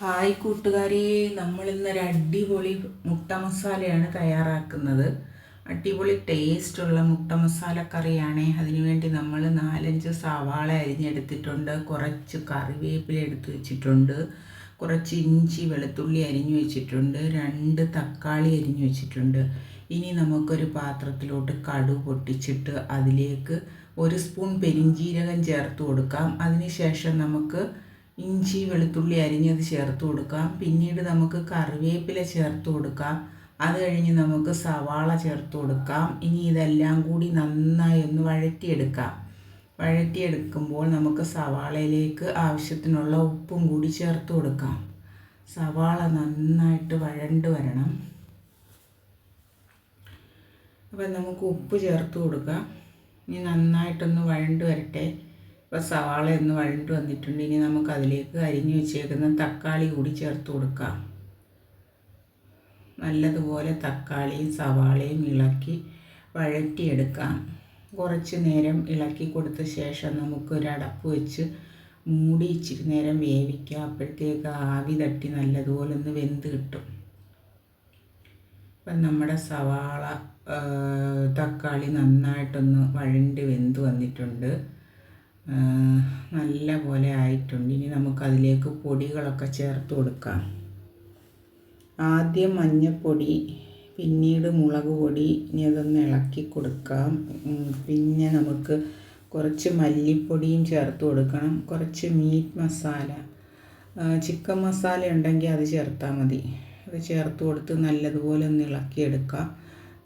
Hi കൂട്ടുകാരെ. നമ്മൾ ഇന്നൊരു അടിപൊളി മുട്ട മസാലയാണ് തയ്യാറാക്കുന്നത്. അടിപൊളി ടേസ്റ്റുള്ള മുട്ട മസാല കറിയാണ്. അതിനുവേണ്ടി നമ്മൾ നാലഞ്ച് സവാള അരിഞ്ഞെടുത്തിട്ടുണ്ട്. കുറച്ച് കറിവേപ്പില എടുത്തു വെച്ചിട്ടുണ്ട്. കുറച്ച് ഇഞ്ചി വെളുത്തുള്ളി അരിഞ്ഞു വെച്ചിട്ടുണ്ട്. രണ്ട് തക്കാളി അരിഞ്ഞു വെച്ചിട്ടുണ്ട്. ഇനി നമുക്കൊരു പാത്രത്തിലോട്ട് കടു പൊട്ടിച്ചിട്ട് അതിലേക്ക് ഒരു സ്പൂൺ പെരിഞ്ജീരകം ചേർത്ത് കൊടുക്കാം. അതിനുശേഷം നമുക്ക് ഇഞ്ചി വെളുത്തുള്ളി അരിഞ്ഞത് ചേർത്ത് കൊടുക്കാം. പിന്നീട് നമുക്ക് കറിവേപ്പില ചേർത്ത് കൊടുക്കാം. അത് കഴിഞ്ഞ് നമുക്ക് സവാള ചേർത്ത് കൊടുക്കാം. ഇനി ഇതെല്ലാം കൂടി നന്നായി ഒന്ന് വഴറ്റിയെടുക്കാം. വഴറ്റിയെടുക്കുമ്പോൾ നമുക്ക് സവാളയിലേക്ക് ആവശ്യത്തിനുള്ള ഉപ്പും കൂടി ചേർത്ത് കൊടുക്കാം. സവാള നന്നായിട്ട് വഴണ്ട് വരണം. അപ്പം നമുക്ക് ഉപ്പ് ചേർത്ത് കൊടുക്കാം. ഇനി നന്നായിട്ടൊന്ന് വഴണ്ട് വരട്ടെ. ഇപ്പോൾ സവാള ഒന്ന് വഴണ്ട് വന്നിട്ടുണ്ട്. ഇനി നമുക്ക് അതിലേക്ക് അരിഞ്ഞു വെച്ചേക്കുന്ന തക്കാളി കൂടി ചേർത്ത് കൊടുക്കാം. നല്ലതുപോലെ തക്കാളിയും സവാളയും ഇളക്കി വഴറ്റിയെടുക്കാം. കുറച്ച് നേരം ഇളക്കി കൊടുത്ത ശേഷം നമുക്ക് ഒരു അടപ്പ് വെച്ച് മൂടി ഇച്ചിരി നേരം വേവിക്കുക അപ്പോഴത്തേക്ക് ആവി തട്ടി നല്ലതുപോലെ ഒന്ന് വെന്ത് കിട്ടും. ഇപ്പം നമ്മുടെ സവാള തക്കാളി നന്നായിട്ടൊന്ന് വഴണ്ട് വെന്ത് വന്നിട്ടുണ്ട്. നല്ല പോലെ ആയിട്ടുണ്ട്. ഇനി നമുക്കതിലേക്ക് പൊടികളൊക്കെ ചേർത്ത് കൊടുക്കാം. ആദ്യം മഞ്ഞൾപ്പൊടി പിന്നീട് മുളക് പൊടി ഇനി അതൊന്ന് ഇളക്കി കൊടുക്കാം. പിന്നെ നമുക്ക് കുറച്ച് മല്ലിപ്പൊടിയും ചേർത്ത് കൊടുക്കണം. കുറച്ച് മീറ്റ് മസാല. ചിക്കൻ മസാല ഉണ്ടെങ്കിൽ അത് ചേർത്താൽ മതി. അത് ചേർത്ത് കൊടുത്ത് നല്ലതുപോലെ ഒന്ന് ഇളക്കിയെടുക്കാം.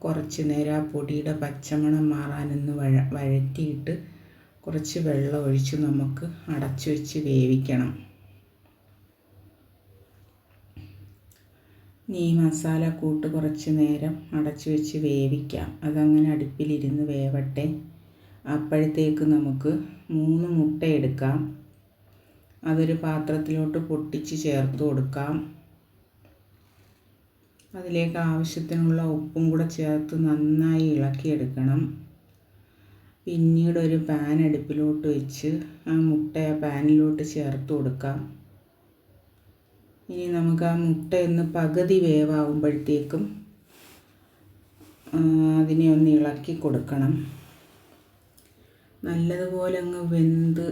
കുറച്ച് നേരം ആ പൊടിയുടെ പച്ചമണം മാറാനൊന്ന് വഴ വഴറ്റിയിട്ട് കുറച്ച് വെള്ളം ഒഴിച്ച് നമുക്ക് അടച്ചു വെച്ച് വേവിക്കണം. നീ മസാല കൂട്ട് കുറച്ച് നേരം അടച്ചു വെച്ച് വേവിക്കാം. അതങ്ങനെ അടുപ്പിലിരുന്ന് വേവട്ടെ. അപ്പോഴത്തേക്ക് നമുക്ക് മൂന്ന് മുട്ട എടുക്കാം. അതൊരു പാത്രത്തിലോട്ട് പൊട്ടിച്ച് ചേർത്ത് കൊടുക്കാം. അതിലേക്ക് ആവശ്യത്തിനുള്ള ഉപ്പും കൂടെ ചേർത്ത് നന്നായി ഇളക്കിയെടുക്കണം. പിന്നീട് ഒരു പാൻ അടുപ്പിലോട്ട് വെച്ച് ആ മുട്ട ആ പാനിലോട്ട് ചേർത്ത് കൊടുക്കാം. ഇനി നമുക്ക് ആ മുട്ട ഒന്ന് പകുതി വേവാകുമ്പോഴത്തേക്കും അതിനെ ഒന്ന് ഇളക്കി കൊടുക്കണം. നല്ലതുപോലെ അങ്ങ് വെന്ത്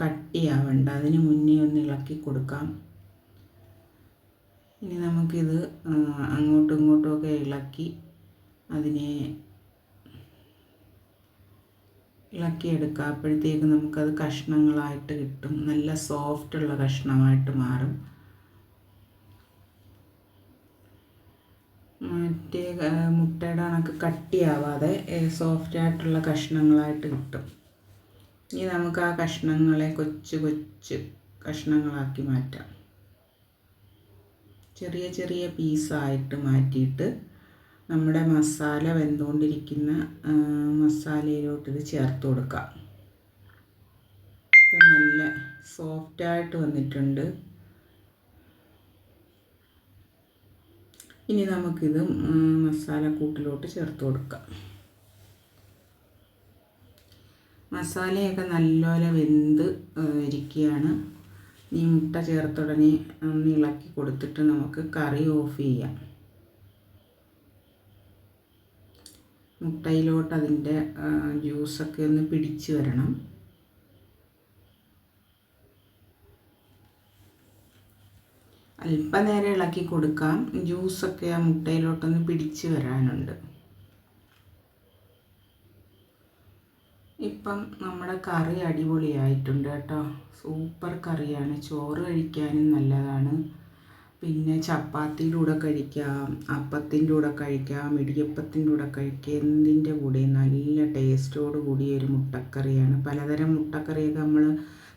കട്ടിയാവണ്ട. അതിന് മുന്നേ ഒന്ന് ഇളക്കി കൊടുക്കാം. ഇനി നമുക്കിത് അങ്ങോട്ടും ഇങ്ങോട്ടുമൊക്കെ ഇളക്കി അതിനെ ഇളക്കിയെടുക്കുക അപ്പോഴത്തേക്ക് നമുക്കത് കഷ്ണങ്ങളായിട്ട് കിട്ടും. നല്ല സോഫ്റ്റ് ഉള്ള കഷ്ണമായിട്ട് മാറും. മറ്റേ മുട്ടയുടെ കണക്ക് കട്ടിയാവാതെ സോഫ്റ്റ് ആയിട്ടുള്ള കഷ്ണങ്ങളായിട്ട് കിട്ടും. ഇനി നമുക്ക് ആ കഷ്ണങ്ങളെ കൊച്ചു കൊച്ചു കഷ്ണങ്ങളാക്കി മാറ്റാം. ചെറിയ ചെറിയ പീസായിട്ട് മാറ്റിയിട്ട് നമ്മുടെ മസാല വെന്തുകൊണ്ടിരിക്കുന്ന മസാലയിലോട്ട് ഇത് ചേർത്ത് കൊടുക്കാം. നല്ല സോഫ്റ്റായിട്ട് വന്നിട്ടുണ്ട്. ഇനി നമുക്കിത് മസാല കൂട്ടിലോട്ട് ചേർത്ത് കൊടുക്കാം. മസാലയൊക്കെ നല്ലപോലെ വെന്ത് ഇരിക്കുകയാണ് ഈ മുട്ട ചേർത്തുടനെ ഒന്ന് ഇളക്കി കൊടുത്തിട്ട് നമുക്ക് കറി ഓഫ് ചെയ്യാം. മുട്ടയിലോട്ട് അതിന്റെ ജ്യൂസൊക്കെ ഒന്ന് പിടിച്ച് വരണം. അല്പനേരം ഇളക്കി കൊടുക്കാം. ജ്യൂസൊക്കെ ആ മുട്ടയിലോട്ടൊന്ന് പിടിച്ച് വരാനുണ്ട്. ഇപ്പം നമ്മുടെ കറി അടിപൊളിയായിട്ടുണ്ട് കേട്ടോ. സൂപ്പർ കറിയാണ്. ചോറ് കഴിക്കാനും നല്ലതാണ്. പിന്നെ ചപ്പാത്തിയുടെ കൂടെ കഴിക്കാം അപ്പത്തിന്റെ കൂടെ കഴിക്കാം ഇടിയപ്പത്തിന്റെ കൂടെ കഴിക്കാം എന്തിന്റെ കൂടെ? നല്ല ടേസ്റ്റോട് കൂടിയ ഒരു മുട്ടക്കറിയാണ്. പലതരം മുട്ടക്കറിയൊക്കെ നമ്മൾ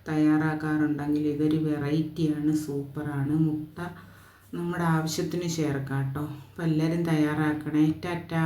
തയ്യാറാക്കാറുണ്ടെങ്കിൽ ഇതൊരു വെറൈറ്റിയാണ് സൂപ്പറാണ്. മുട്ട നമ്മുടെ ആവശ്യത്തിന് ചേർക്കാം കേട്ടോ. അപ്പോൾ എല്ലാവരും തയ്യാറാക്കണേ. ടാറ്റാ.